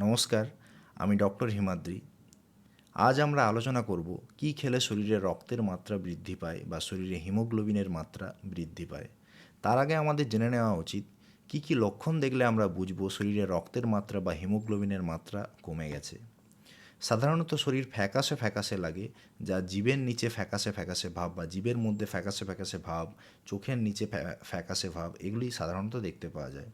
নমস্কার, আমি ডক্টর হিমাদ্রি। আজ আমরা আলোচনা করব কি খেলে শরীরে রক্তের মাত্রা বৃদ্ধি পায় বা শরীরে হিমোগ্লোবিনের মাত্রা বৃদ্ধি পায়। তার আগে আমাদের জেনে নেওয়া উচিত, কি কি লক্ষণ দেখলে আমরা বুঝব শরীরে রক্তের মাত্রা বা হিমোগ্লোবিনের মাত্রা কমে গেছে। সাধারণত শরীর ফ্যাকাশে ফ্যাকাশে লাগে, যা জীবের নিচে ফ্যাকাশে ফ্যাকাশে ভাব বা জীবের মধ্যে ফ্যাকাশে ফ্যাকাশে ভাব, চোখের নিচে ফ্যা- ফ্যাকাশে ভাব, এগুলি সাধারণত দেখতে পাওয়া যায়।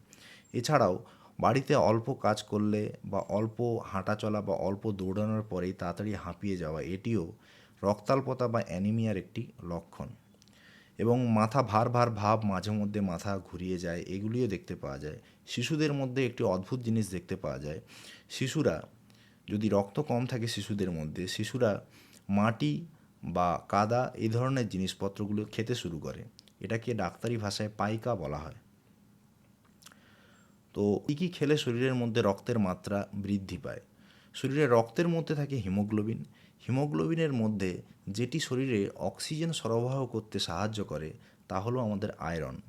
এছাড়াও বাড়িতে অল্প কাজ করলে বা অল্প হাঁটা চলা বা অল্প দৌড়ানোর পরেই তাড়াতাড়ি হাঁপিয়ে যাওয়া এটিও রক্তাল্পতা বা অ্যানিমিয়ার একটি লক্ষণ। এবং মাথা ভার ভার ভাব মাঝে মধ্যে মাথা ঘুরিয়ে যায়, এগুলিও দেখতে পাওয়া যায়। শিশুদের মধ্যে একটি অদ্ভুত জিনিস দেখতে পাওয়া যায়। শিশুরা, যদি রক্ত কম থাকে শিশুদের মধ্যে, শিশুরা মাটি বা কাদা এই ধরনের জিনিসপত্রগুলো খেতে শুরু করে। এটাকে ডাক্তারি ভাষায় পাইকা বলা হয়। তো কী কী খেলে শরীরের মধ্যে রক্তের মাত্রা বৃদ্ধি পায়? শরীরে রক্তের মধ্যে থাকে হিমোগ্লোবিন। হিমোগ্লোবিনের মধ্যে যেটি শরীরে অক্সিজেন সরবরাহ করতে সাহায্য করে, তা হলো আমাদের আয়রন।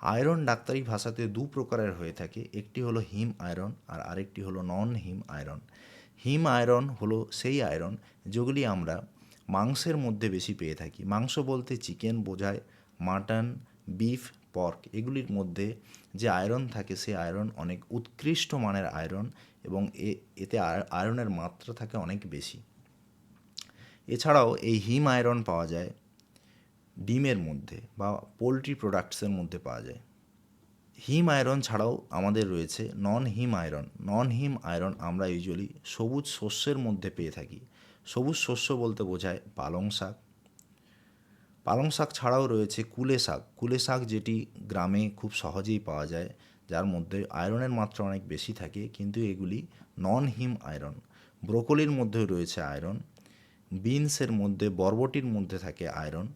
আয়রন ডাক্তারি ভাষাতে দু প্রকারের হয়ে থাকে। একটি হলো হিম আয়রন আর আরেকটি হলো নন হিম আয়রন। হিম আয়রন হলো সেই আয়রন যেগুলি আমরা মাংসের মধ্যে বেশি পেয়ে থাকি। মাংস বলতে চিকেন বোঝায়, মাটন, বিফ পর্ক, এগুলির মধ্যে যে আয়রন থাকে সেই আয়রন অনেক উৎকৃষ্ট মানের আয়রন এবং এ- এতে আয়রনের মাত্রা থাকে অনেক বেশি। এছাড়াও এই হিম আয়রন পাওয়া যায় ডিমের মধ্যে বা পোলট্রি প্রোডাক্টসের মধ্যে পাওয়া যায়। হিম আয়রন ছাড়াও আমাদের রয়েছে non heme iron non heme iron আমরা ইউজুয়ালি সবুজ শস্যের মধ্যে পেয়ে থাকি। সবুজ শস্য বলতে বোঝায় পালং শাক পালং শাক ছাড়াও রয়েছে কুলে শাক। কুলে শাক যেটি গ্রামে খুব সহজেই পাওয়া যায়, যার মধ্যে আয়রনের মাত্রা অনেক বেশি থাকে, কিন্তু এগুলি নন হিম আয়রন ব্রোকলির মধ্যেও রয়েছে আয়রন বিনসের মধ্যে, বরবটির মধ্যে থাকে আয়রন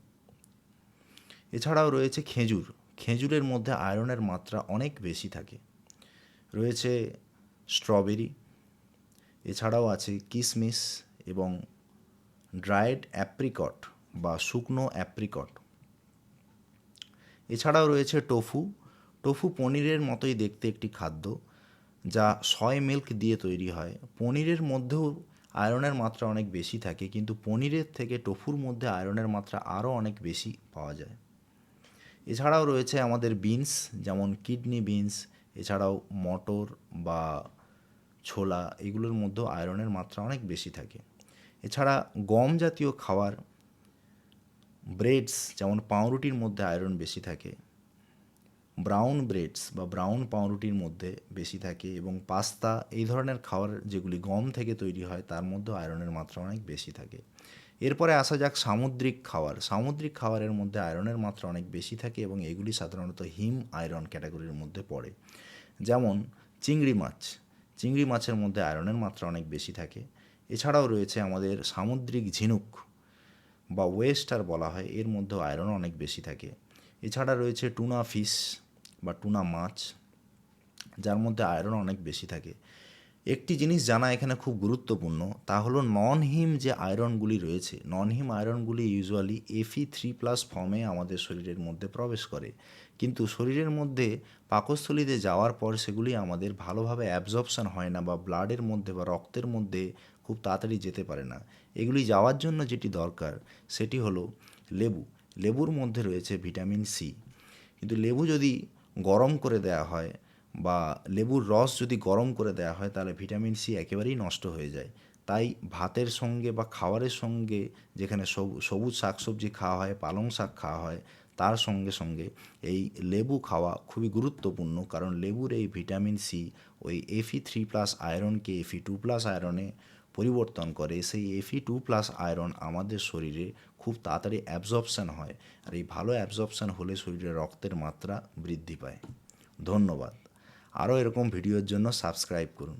এছাড়াও রয়েছে খেজুর। খেজুরের মধ্যে আয়রনের মাত্রা অনেক বেশি থাকে। রয়েছে স্ট্রবেরি এছাড়াও আছে কিশমিশ এবং ড্রায়েড অ্যাপ্রিকট বা শুকনো অ্যাপ্রিকট। এছাড়াও রয়েছে টোফু। টোফু পনিরের মতোই দেখতে একটি খাদ্য, যা সয় মিল্ক দিয়ে তৈরি হয়। পনিরের মধ্যেও আয়রনের মাত্রা অনেক বেশি থাকে, কিন্তু পনিরের থেকে টোফুর মধ্যে আয়রনের মাত্রা আরও অনেক বেশি পাওয়া যায়। এছাড়াও রয়েছে আমাদের বিনস, যেমন কিডনি বিনস, এছাড়াও মটর বা ছোলা, এগুলোর মধ্যেও আয়রনের মাত্রা অনেক বেশি থাকে। এছাড়া গম জাতীয় খাবার ব্রেডস যেমন পাউরুটির মধ্যে আয়রন বেশি থাকে, ব্রাউন ব্রেডস বা ব্রাউন পাউরুটির মধ্যে বেশি থাকে এবং পাস্তা এই ধরনের খাবার যেগুলি গম থেকে তৈরি হয় তার মধ্যে আয়রনের মাত্রা অনেক বেশি থাকে। এরপরে আসা যাক সামুদ্রিক খাবার। সামুদ্রিক খাবারের মধ্যে আয়রনের মাত্রা অনেক বেশি থাকে এবং এগুলি সাধারণত হিম আয়রন ক্যাটাগরির মধ্যে পড়ে। যেমন চিংড়ি মাছ। চিংড়ি মাছের মধ্যে আয়রনের মাত্রা অনেক বেশি থাকে। এছাড়াও রয়েছে আমাদের সামুদ্রিক ঝিনুক। বা ওয়েস্টার বলা হয়, এর মধ্যেও আয়রন অনেক বেশি থাকে। এছাড়া রয়েছে টুনা ফিশ বা টুনা মাছ, যার মধ্যে আয়রন অনেক বেশি থাকে। একটি জিনিস জানা এখানে খুব গুরুত্বপূর্ণ, তা হলো নন হিম যে আয়রনগুলি রয়েছে non heme আয়রনগুলি usually F E three plus ফর্মে আমাদের শরীরের মধ্যে প্রবেশ করে। কিন্তু শরীরের মধ্যে পাকস্থলীতে যাওয়ার পর সেগুলি আমাদের ভালোভাবে অ্যাবজর্পশন হয় না বা ব্লাডের মধ্যে বা রক্তের মধ্যে খুব তাড়াতাড়ি যেতে পারে না। এগুলি যাওয়ার জন্য যেটি দরকার সেটি হলো লেবু। লেবুর মধ্যে রয়েছে ভিটামিন সি কিন্তু লেবু যদি গরম করে দেওয়া হয় বা লেবুর রস যদি গরম করে দেওয়া হয়, তাহলে ভিটামিন সি একেবারেই নষ্ট হয়ে যায়। তাই ভাতের সঙ্গে বা খাবারের সঙ্গে যেখানে সবু- সবুজ শাকসবজি খাওয়া হয়, পালং শাক খাওয়া হয়, তার সঙ্গে সঙ্গে এই লেবু খাওয়া খুবই গুরুত্বপূর্ণ। কারণ লেবুর এই ভিটামিন সি ওই এফি থ্রি প্লাস আয়রনকে এফি টু প্লাস আয়রনে পরিবর্তন করে। সেই এফি টু প্লাস আয়রন আমাদের শরীরে খুব তাড়াতাড়ি অ্যাবজর্পশন হয়। আর এই ভালো অ্যাবজর্পশন হলে শরীরে রক্তের মাত্রা বৃদ্ধি পায়। ধন্যবাদ। আরও এরকম ভিডিওর জন্য সাবস্ক্রাইব করুন।